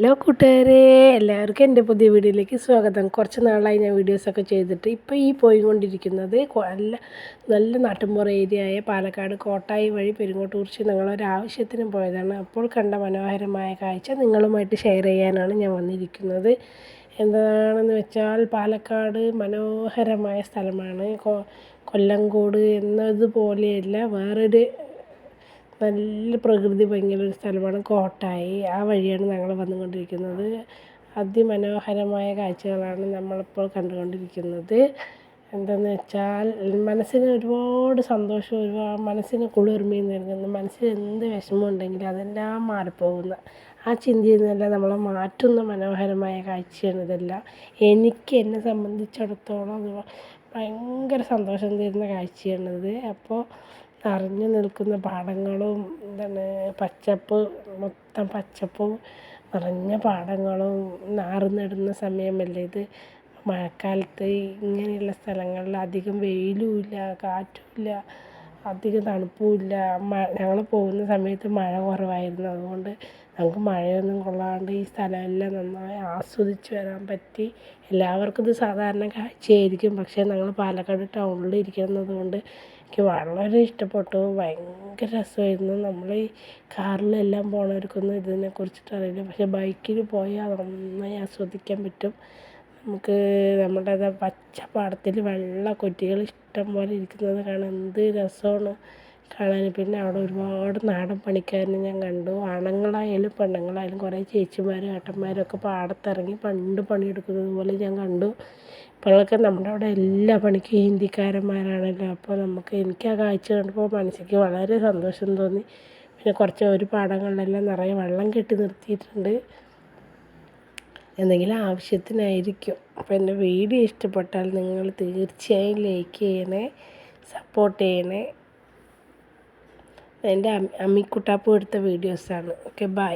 Hello കൂട്ടുകാരെ എല്ലാവർക്കും എന്റെ പുതിയ വീഡിയോയിലേക്ക് സ്വാഗതം. കുറച്ച് നാളായി ഞാൻ വീഡിയോസൊക്കെ ചെയ്തിട്ട് ഇപ്പോൾ ഈ പോയിക്കൊണ്ടിരിക്കുന്നത് നല്ല നല്ല നാട്ടുമ്പുറ ഏരിയ ആയ പാലക്കാട് കോട്ടായി വഴി പെരുങ്ങോട്ടൂർച്ച് ഞങ്ങളൊരാവശ്യത്തിന് പോയതാണ്. അപ്പോൾ കണ്ട മനോഹരമായ കാഴ്ച നിങ്ങളുമായിട്ട് ഷെയർ ചെയ്യാനാണ് ഞാൻ വന്നിരിക്കുന്നത്. എന്താണെന്ന് വെച്ചാൽ പാലക്കാട് മനോഹരമായ സ്ഥലമാണ്. കൊല്ലങ്കോട് എന്നതുപോലെയല്ല വേറൊരു നല്ല പ്രകൃതി ഭംഗിയുള്ളൊരു സ്ഥലമാണ്. കോട്ടായി. ആ വഴിയാണ് ഞങ്ങൾ വന്നുകൊണ്ടിരിക്കുന്നത്. അതിമനോഹരമായ കാഴ്ചകളാണ് നമ്മളിപ്പോൾ കണ്ടുകൊണ്ടിരിക്കുന്നത്. എന്തെന്ന് വെച്ചാൽ മനസ്സിന് ഒരുപാട് സന്തോഷം ഒരുപാട് മനസ്സിന് കുളിർമയും നൽകുന്ന. മനസ്സിൽ എന്ത് വിഷമം ഉണ്ടെങ്കിലും അതെല്ലാം മാറിപ്പോകുന്ന. ആ ചിന്തയിൽ നിന്നെല്ലാം നമ്മളെ മാറ്റുന്ന മനോഹരമായ കാഴ്ചയാണ് ഇതെല്ലാം. എനിക്ക് എന്നെ സംബന്ധിച്ചിടത്തോളം ഭയങ്കര സന്തോഷം തരുന്ന കാഴ്ചയാണിത്. അപ്പോൾ നിറഞ്ഞു നിൽക്കുന്ന പാടങ്ങളും എന്താണ് പച്ചപ്പ് മൊത്തം പച്ചപ്പും നിറഞ്ഞ പാടങ്ങളും നാറ് നടുന്ന സമയമല്ലേ ഇത്? മഴക്കാലത്ത് ഇങ്ങനെയുള്ള സ്ഥലങ്ങളിൽ അധികം വെയിലും കാറ്റുമില്ല അധികം തണുപ്പും ഇല്ല ഞങ്ങൾ പോകുന്ന സമയത്ത് മഴ കുറവായിരുന്നു. അതുകൊണ്ട് ഞങ്ങൾക്ക് മഴയൊന്നും കൊള്ളാണ്ട് ഈ സ്ഥലമെല്ലാം നന്നായി ആസ്വദിച്ച് വരാൻ പറ്റി. എല്ലാവർക്കും ഇത് സാധാരണ കാഴ്ചയായിരിക്കും. പക്ഷേ ഞങ്ങൾ പാലക്കാട് ടൗണിൽ ഇരിക്കുന്നതുകൊണ്ട് എനിക്ക് വളരെ ഇഷ്ടപ്പെട്ടു. ഭയങ്കര രസമായിരുന്നു. നമ്മൾ ഈ കാറിലെല്ലാം പോണവർക്കൊന്നും ഇതിനെക്കുറിച്ചിട്ട് അറിയില്ല പക്ഷേ ബൈക്കിൽ പോയാൽ നന്നായി ആസ്വദിക്കാൻ പറ്റും. നമുക്ക് നമ്മുടെ പച്ച പാടത്തിൽ വെള്ള കുറ്റികൾ ഇഷ്ടം പോലെ ഇരിക്കുന്നത് കാണാൻ എന്ത് രസമാണ് കാണാൻ. പിന്നെ അവിടെ ഒരുപാട് നാടൻ പണിക്കാരനെ ഞാൻ കണ്ടു. ആണുങ്ങളായാലും പെണ്ണുങ്ങളായാലും കുറേ ചേച്ചിമാരും ഏട്ടന്മാരും ഒക്കെ പാടത്തിറങ്ങി പണ്ട് പണിയെടുക്കുന്നത് പോലെ ഞാൻ കണ്ടു. ഇപ്പോഴൊക്കെ നമ്മുടെ അവിടെ എല്ലാ പണിക്കും ഹിന്ദിക്കാരന്മാരാണല്ലോ. അപ്പോൾ നമുക്ക് എനിക്ക് ആ കാഴ്ച കണ്ടപ്പോൾ മനസ്സിലേക്ക് വളരെ സന്തോഷം തോന്നി. പിന്നെ കുറച്ച് ഒരു പാടങ്ങളിലെല്ലാം നിറയെ വെള്ളം കെട്ടി നിർത്തിയിട്ടുണ്ട്. എന്തെങ്കിലും ആവശ്യത്തിനായിരിക്കും. അപ്പോൾ എന്റെ വീഡിയോ ഇഷ്ടപ്പെട്ടാൽ നിങ്ങൾ തീർച്ചയായും ലൈക്ക് ചെയ്യണേ സപ്പോർട്ട് ചെയ്യണേ. എന്റെ അമ്മിക്കുട്ടാപ്പ് എടുത്ത വീഡിയോസാണ് ഓക്കെ ബൈ